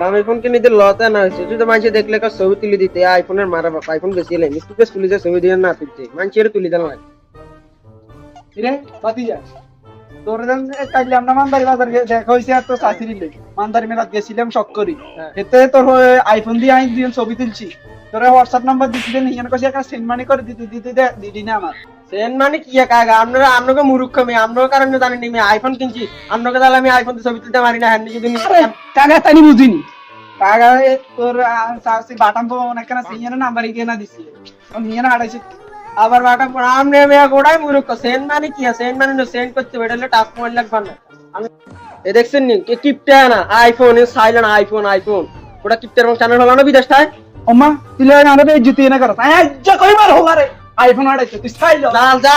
দামি ফোন কিনে দিলে লতে না হয়েছে? যদি মানুষ দেখলে ছবি তুলে দিতে। আইফোনের মারা বাপ আইফোন এলাই। মিস্তুকে তুলি যে ছবি দিয়ে না মানুষের তুলি দেন না রে পাতি যা তোর দেন কাইলে আমরা মানদারি বাজার দেখা হইছে আর তো মানদারি মেলাত গেছিলাম শক করি। হ্যাঁ। এতে তোর আইফোন দিয়ে আইন দিয়ে ছবি তুলছি। তোর হোয়াটসঅ্যাপ নাম্বার দিছিলেন হিয়ান কইছে একটা সেন্ড মানি করে দিতে দিতে দে দিদি না আমার। সেন মানে কি কাকা আপনারা আপনাকে মূর্খ মেয়ে আপনার কারণে জানেন আমি আইফোন কিনছি। আপনাকে তাহলে আমি আইফোন ছবি তুলতে পারি না হ্যাঁ যদি কাগা তানি বুঝিনি। কাগা তোর চাচি বাটাম পাবো অনেক কেন সিয়ান নাম্বার ইয়ে না দিছি। হিয়ান হারাইছে আবার বাটা আমনে মেয়ে গোড়াই মূর্খ। সেন মানে কি সেন মানে সেন্ড করতে বেটা হলে টাচ মোবাইল লাগবে না আমি এ দেখছেন নি? কে কিপটা না? আইফোন সাইলেন্ট আইফোন আইফোন ওটা কিপটার এবং চ্যানেল হলো না বিদেশটায় ওমা তুই আরে ইজ্জত না করছ আয় যা কইবার হবারে আইফোন হারাইছে তুই সাইল যা যা